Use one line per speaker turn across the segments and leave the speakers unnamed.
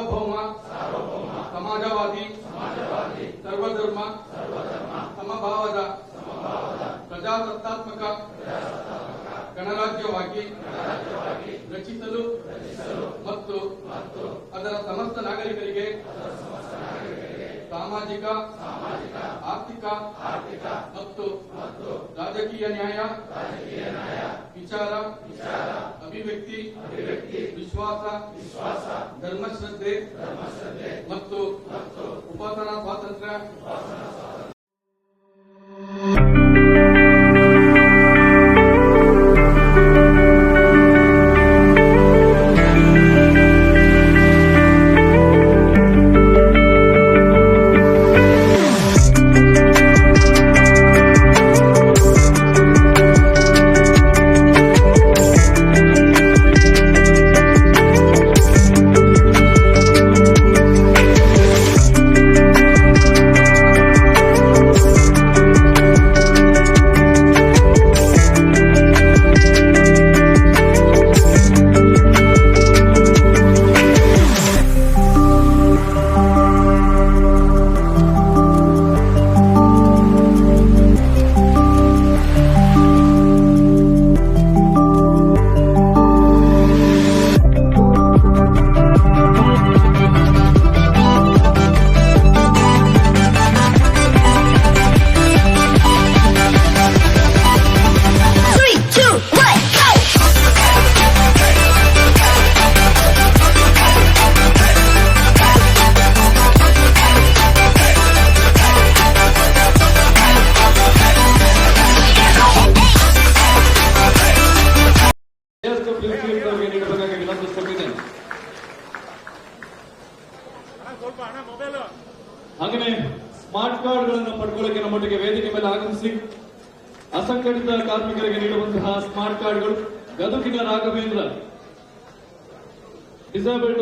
ಸಾರ್ವಭೌಮ ಸಮಾಜವಾದಿ ಸರ್ವಧರ್ಮ ಸಮಭಾವದ ಪ್ರಜಾಸತ್ತಾತ್ಮಕ ಗಣರಾಜ್ಯವಾಗಿ ರಚಿಸಲು ಮತ್ತು ಅದರ ಸಮಸ್ತ ನಾಗರಿಕರಿಗೆ ಸಾಮಾಜಿಕ ಆರ್ಥಿಕ ಮತ್ತು ರಾಜಕೀಯ ನ್ಯಾಯ ವಿಚಾರ ಅಭಿವ್ಯಕ್ತಿ ವಿಶ್ವಾಸ ಧರ್ಮಶ್ರದ್ಧೆ ಮತ್ತು ಉಪಾಸನಾ ಸ್ವಾತಂತ್ರ್ಯ ಅವರಿಗೆ ನೀಡಬೇಕಾಗಿ ವಿನಂತಿಸುತ್ತಿದ್ದೇನೆ ಹಾಗೆಯೇ ಸ್ಮಾರ್ಟ್ ಕಾರ್ಡ್ಗಳನ್ನು ಪಡ್ಕೊಳ್ಳಕ್ಕೆ ನಮ್ಮೊಟ್ಟಿಗೆ ವೇದಿಕೆ ಮೇಲೆ ಆಗಮಿಸಿ. ಅಸಂಘಟಿತ ಕಾರ್ಮಿಕರಿಗೆ ನೀಡುವಂತಹ ಸ್ಮಾರ್ಟ್ ಕಾರ್ಡ್ಗಳು ಗದುಗಿನ ರಾಘವೇಂದ್ರ. ಡಿಸೇಬಲ್ಡ್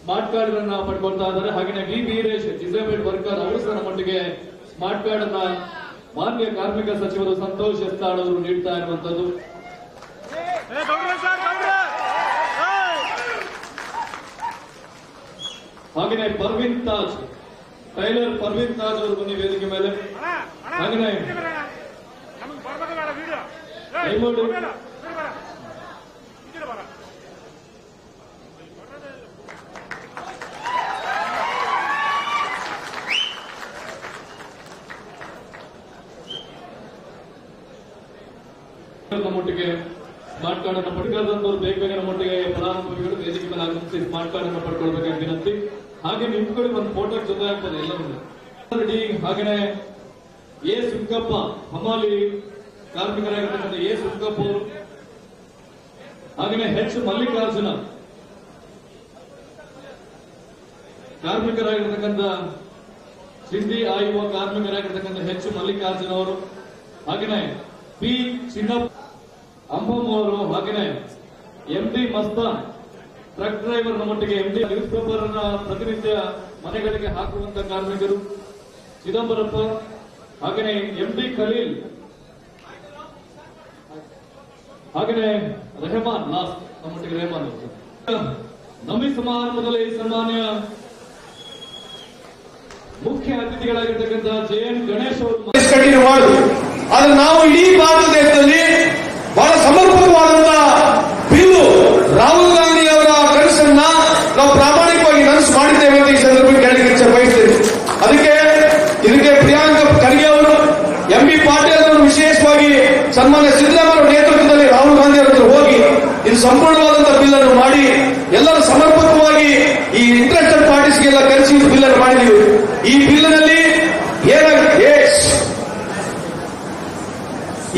ಸ್ಮಾರ್ಟ್ ಕಾರ್ಡ್ ಗಳನ್ನ ಪಡ್ಕೊಳ್ತಾ ಇದ್ದಾರೆ. ಹಾಗೆಯೇ ವಿ. ವೀರೇಶ್, ಡಿಸೇಬಲ್ಡ್ ವರ್ಕರ್, ಅವರು ಸಹ ನಮ್ಮೊಟ್ಟಿಗೆ ಸ್ಮಾರ್ಟ್ ಕಾರ್ಡ್ ಅನ್ನ ಮಾನ್ಯ ಕಾರ್ಮಿಕ ಸಚಿವರು ಸಂತೋಷ್ ಎಸ್ತಾಳ್ ಅವರು ನೀಡ್ತಾ ಇರುವಂತದ್ದು ಹಾಗೆಯೇ ಪರ್ವೀನ್ ತಾಜ್ ಟೈಲರ್ ಪರ್ವೀನ್ ತಾಜ್ ಅವರು ಬನ್ನಿ ವೇದಿಕೆ ಮೇಲೆ
ಅಣ್ಣ ಅಣ್ಣ
ಸ್ಮಾರ್ಟ್ ಕಾರ್ಡ್ ಅನ್ನು ಪಡ್ಕೊಳ್ಳೋದಂತವ್ರು ಬೇಗ ಬೇಗ ಮಟ್ಟಿಗೆ ಫಲಾನುಭವಿಗಳು ವೇದಿಕೆ ಮೇಲೆ ಆಗಮಿಸಿ ಸ್ಮಾರ್ಟ್ ಕಾರ್ಡ್ ಅನ್ನು ಪಡ್ಕೊಳ್ಬೇಕಾಗಿ ವಿನಂತಿ. ಹಾಗೆ ನಿಮ್ಗಳಿಗೆ ಒಂದು ಫೋಟೋ ಜೊತೆ ಆಗ್ತದೆ ಎಲ್ಲವನ್ನು. ಹಾಗೇನೆ ಎ ಸುಂಕಪ್ಪ, ಹಮಾಲಿ ಕಾರ್ಮಿಕರಾಗಿರ್ತಕ್ಕಂಥ ಎ ಸುಂಕಪ್ಪ ಅವರು. ಹಾಗೇನೆ ಹೆಚ್ ಮಲ್ಲಿಕಾರ್ಜುನ. ಕಾರ್ಮಿಕರಾಗಿರ್ತಕ್ಕಂಥ ಸಿಂಧಿ ಆಯುವ ಕಾರ್ಮಿಕರಾಗಿರ್ತಕ್ಕಂಥ ಹೆಚ್ ಮಲ್ಲಿಕಾರ್ಜುನ ಅವರು. ಹಾಗೇನೆ ಪಿ ಚಿನ್ನಪ್ಪ ಅಂಬಮ್ ಅವರು ಹಾಗೇನೆ M D Mastan truck driver ಮಟ್ಟಿಗೆ ಎಂ ಡಿ ನ್ಯೂಸ್ ಪೇಪರ್ನ ಪ್ರತಿನಿತ್ಯ ಮನೆಗಳಿಗೆ ಹಾಕುವಂತ ಕಾರ್ಮಿಕರು ಚಿದಂಬರಪ್ಪ ಹಾಗೆಯೇ ಎಂ ಡಿ ಖಲೀಲ್ ಹಾಗೆ ರೆಹಮಾನ್ ಲಾಸ್ಟ್ ನಮ್ಮೊಟ್ಟಿಗೆ ರೆಹಮಾನ್ ಅವರು. ನಮಿ ಸಮಾರಂಭದಲ್ಲಿ ಸನ್ಮಾನ್ಯ ಮುಖ್ಯ ಅತಿಥಿಗಳಾಗಿರ್ತಕ್ಕಂಥ ಜೆ ಎನ್ ಗಣೇಶ್ ಅವರು
ಅದನ್ನು ನಾವು ಇಡೀ ಭಾರತ ಇದು ಸಂಪೂರ್ಣವಾದಂತಹ ಬಿಲ್ ಅನ್ನು ಮಾಡಿ, ಎಲ್ಲರೂ ಸಮರ್ಪಕವಾಗಿ ಈ ಇಂಟ್ರೆಸ್ಟೆಡ್ ಪಾರ್ಟೀಸ್ಗೆಲ್ಲ ಕರೆಸಿ ಬಿಲ್ ಅನ್ನು ಮಾಡಿದೀವಿ ಈ ಬಿಲ್ನಲ್ಲಿ ಏನಾಗುತ್ತೆ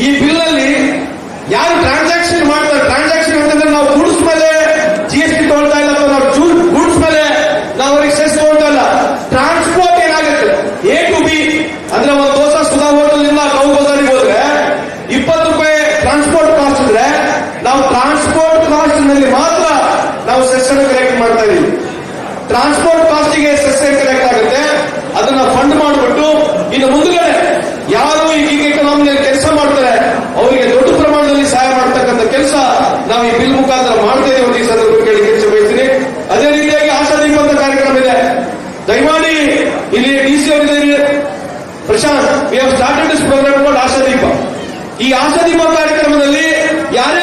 ಈ ಬಿಲ್ ಅಲ್ಲಿ ಯಾರು ಟ್ರಾನ್ಸ್ಪೋರ್ಟ್ ಕಾಸ್ಟಿಗೆ ಸಸ್ಯ ಕನೆಕ್ಟ್ ಆಗುತ್ತೆ. ಅದನ್ನ ಫಂಡ್ ಮಾಡಿಬಿಟ್ಟು ಇನ್ನು ಮುಂದುಗಡೆ ಯಾರು ಈಗ ಎಕನಾಮಿಯಲ್ಲಿ ಕೆಲಸ ಮಾಡ್ತಾರೆ, ಅವರಿಗೆ ದೊಡ್ಡ ಪ್ರಮಾಣದಲ್ಲಿ ಸಹಾಯ ಮಾಡ್ತಕ್ಕಂಥ ಕೆಲಸ ನಾವು ಈ ಬಿಲ್ ಮುಖಾಂತರ ಮಾಡ್ತೇವೆ ಒಂದು ಈ ಸಂದರ್ಭದಲ್ಲಿ ಕೆಲಸ ಬಯಸ್ತೀನಿ. ಅದೇ ರೀತಿಯಾಗಿ ಆಶಾ ದೀಪಂತ ಕಾರ್ಯಕ್ರಮ ಇದೆ. ದಯಮಾಡಿ ಇಲ್ಲಿ ಡಿ ಸಿ ಅವರಿದ್ದಾರೆ Prashanth we started this program Asha Ashadeepa ಈ ಆಶಾದೀಪ ಕಾರ್ಯಕ್ರಮದಲ್ಲಿ ಯಾರೇ